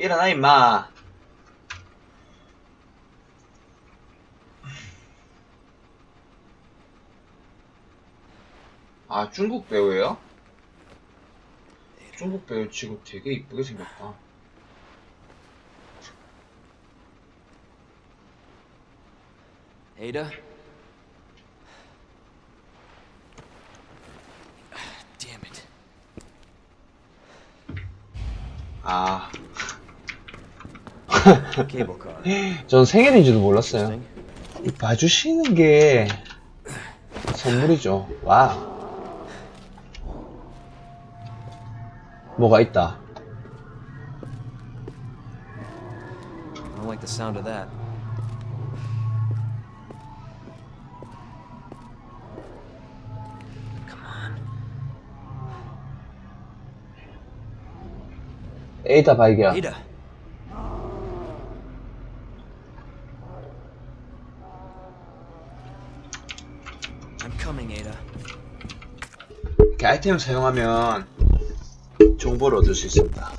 일어나 임마. 아 중국 배우예요? 중국 배우 치고 되게 이쁘게 생겼다. Ada? Damn it. 아, Cable car. 전 생일인지도 몰랐어요. 이 봐주시는 게 선물이죠. 와. 뭐가 있다. I don't like the sound of that. Come on. 에이다 발견. I'm coming, Ada. 이렇게 아이템을 사용하면 정보를 얻을 수 있습니다.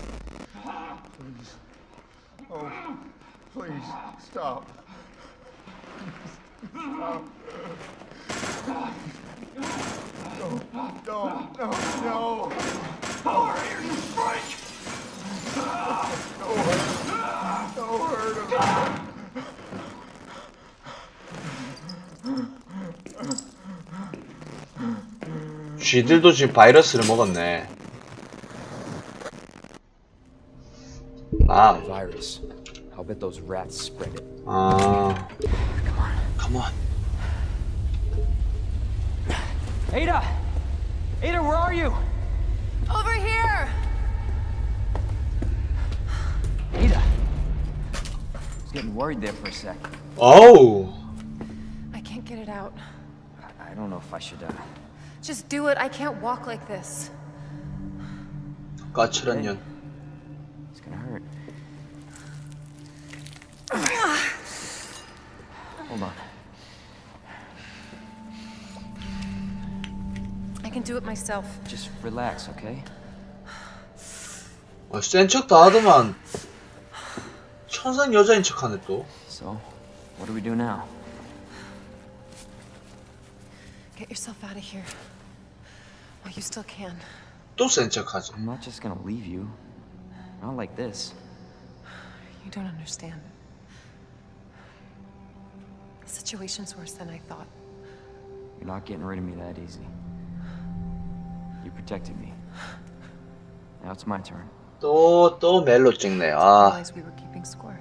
쥐들도 지금 바이러스를 먹었네. 아, Virus. I'll bet those rats spread it. 아, Come on. come on. Ada! Ada, where are you? Over here! Ada! I was getting worried there for a sec. 어우, I can't get it out. I, I don't know if I should, uh... Just do it. I can't walk like this. 까칠한 년. It's gonna hurt. Hold on. I can do it myself. Just relax, okay? 아, 센척 다 하더만. 천상 여자인 척하네 또. So, what do we do now? Get yourself out of here. While you still can. 또 센 척하지. I'm not just gonna leave you. Not like this. You don't understand. The situation's worse than I thought. You're not getting rid of me that easy. You protected me. Now it's my turn. 또, 또 멜로 찍네. I 아, realized we were keeping score.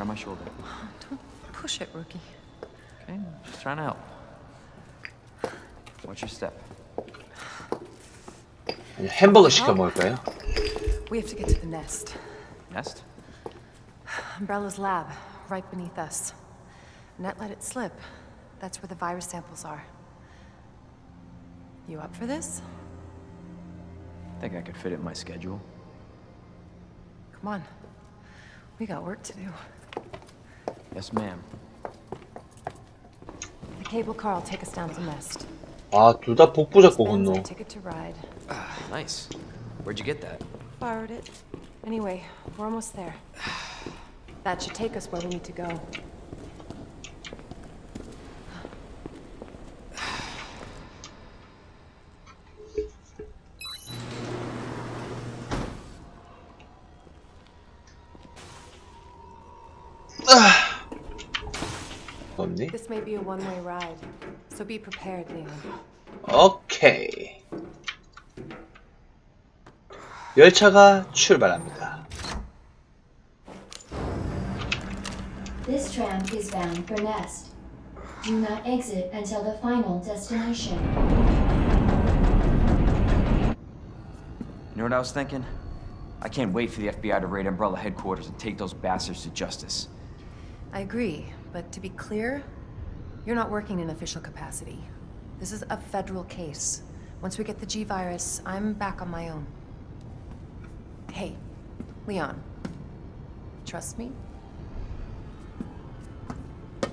Grab my shoulder. Don't push it, rookie. Okay, just trying to help. Watch your step. 아니, 햄버거 시켜 먹을까요? We have to get to the nest. Nest? Umbrella's lab, right beneath us. Net let it slip. That's where the virus samples are. You up for this? Think I could fit it in my schedule. Come on. We got work to do. Yes, ma'am. The cable car will take us down to the nest. 아, 둘 다 복부 잡고 Spends 건너. our ticket to ride. Nice. Where'd you get that? Borrowed it. Anyway, we're almost there. That should take us where we need to go. 없니? This may be a one-way ride, so be prepared, Leon. 오케이. 열차가 출발합니다. This tram is bound for Nest. Do not exit until the final destination. You know what I was thinking? I can't wait for the FBI to raid Umbrella headquarters and take those bastards to justice. I agree, but to be clear, you're not working in official capacity. This is a federal case. Once we get the G virus, I'm back on my own. Hey, Leon. Trust me?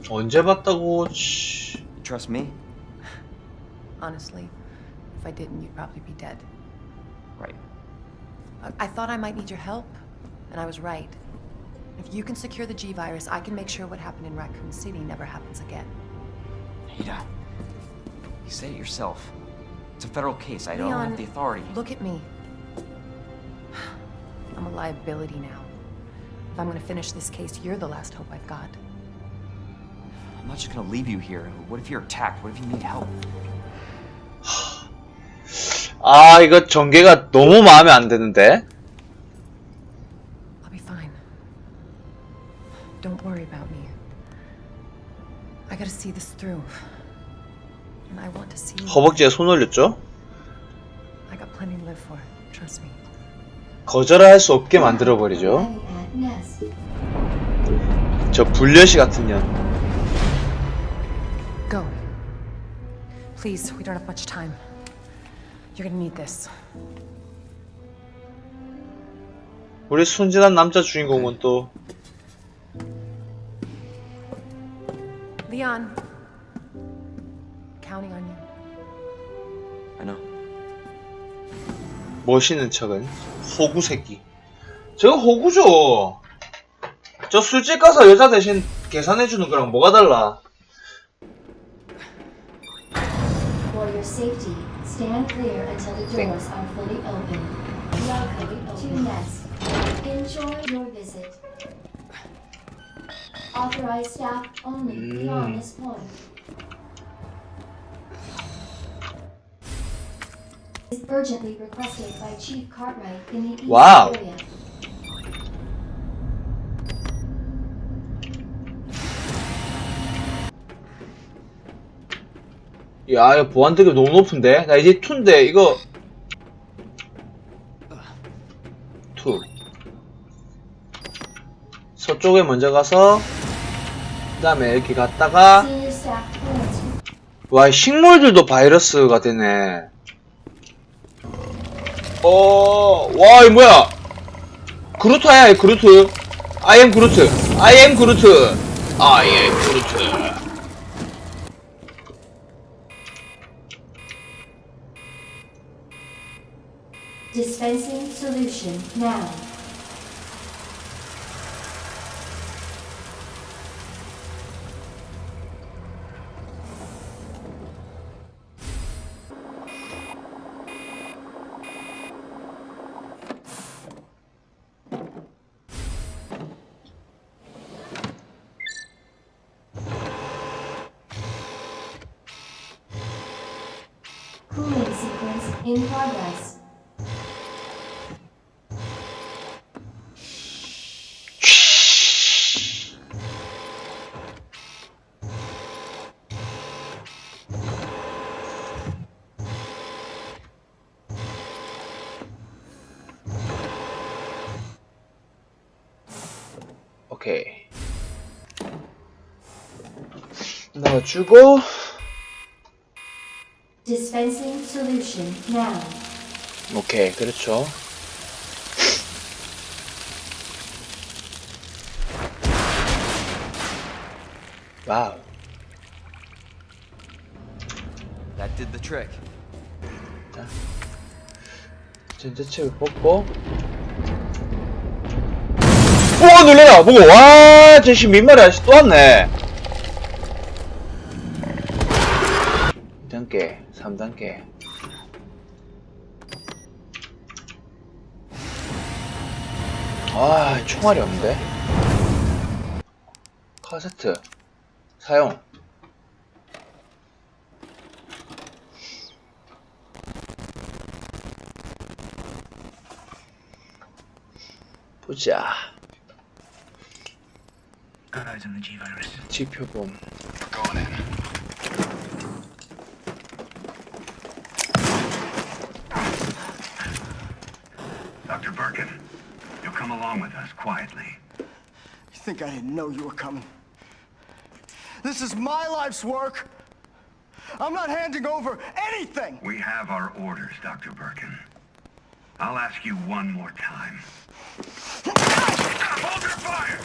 언제 봤다고? 씨. You trust me? Honestly, if I I didn't, you'd probably be dead. Right. I- I thought I might need your help, and I was right. If you can secure the G virus, I can make sure what happened in Raccoon City never happens again. Ada, you said it yourself. It's a federal case. I don't Leon, have the authority. Look at me. I'm a liability now. If I'm gonna finish this case, you're the last hope I've got. I'm not just gonna leave you here. What if you're attacked? What if you need help? 아 이거 전개가 너무 마음에 안 드는데 gotta see this through. And I want to see. 허벅지에 손 올렸죠? I got plenty to live for. Trust me. 거절할 수 없게 만들어 버리죠 at Nest. 저 불려시 같은 년 Go. Please, we don't have much time. You're gonna need this. 우리 순진한 남자 주인공은 또 Leon. Counting on you. I know. 멋있는 척은 호구 새끼 저거 호구죠 저 술집 가서 여자 대신 계산해주는 거랑 뭐가 달라 For your safety, stand clear until the doors are fully open. Welcome to Nest. Enjoy your visit. Authorized staff only beyond this point. Is urgently requested by Chief Cartwright in the east Wow. area. 야 이거 보안 등급 너무 높은데 나 이제 2인데 이거 2 서쪽에 먼저 가서 그 다음에 이렇게 갔다가 와 식물들도 바이러스가 되네 어와 이 뭐야 그루트야 그루트 am 그루트 am 그루트 am 그루트 Dispensing now. in progress. 오케이 넣어주고 Dispensing solution now. 오케이 그렇죠 와우 That did the trick. 전자책을 뽑고 오 놀래라 보고 와 저씨 민말이 아저씨 또 왔네 2단계 3단계. 아 총알이 없는데? 카세트. 사용. 보자. 지표본 along with us quietly. You think I didn't know you were coming? This is my life's work. I'm not handing over anything. We have our orders, Dr. Birkin. I'll ask you one more time. Hold your fire!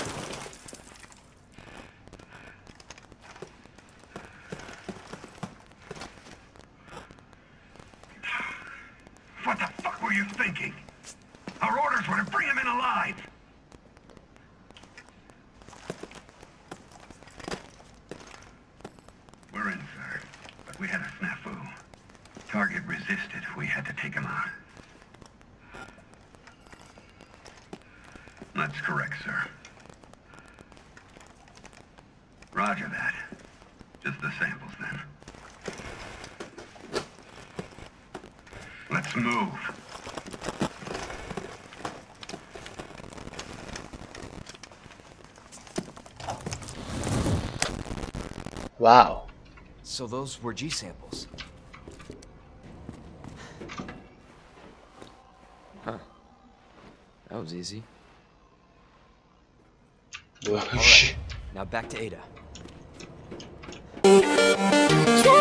What the fuck were you thinking? Our orders were to bring him in alive. We're in, sir. But we had a snafu. Target resisted. We had to take him out. That's correct, sir. Roger that. Just the samples, then. Let's move. Wow. So those were G samples. Huh. That was easy. Oh, right. Now back to Ada. Yeah.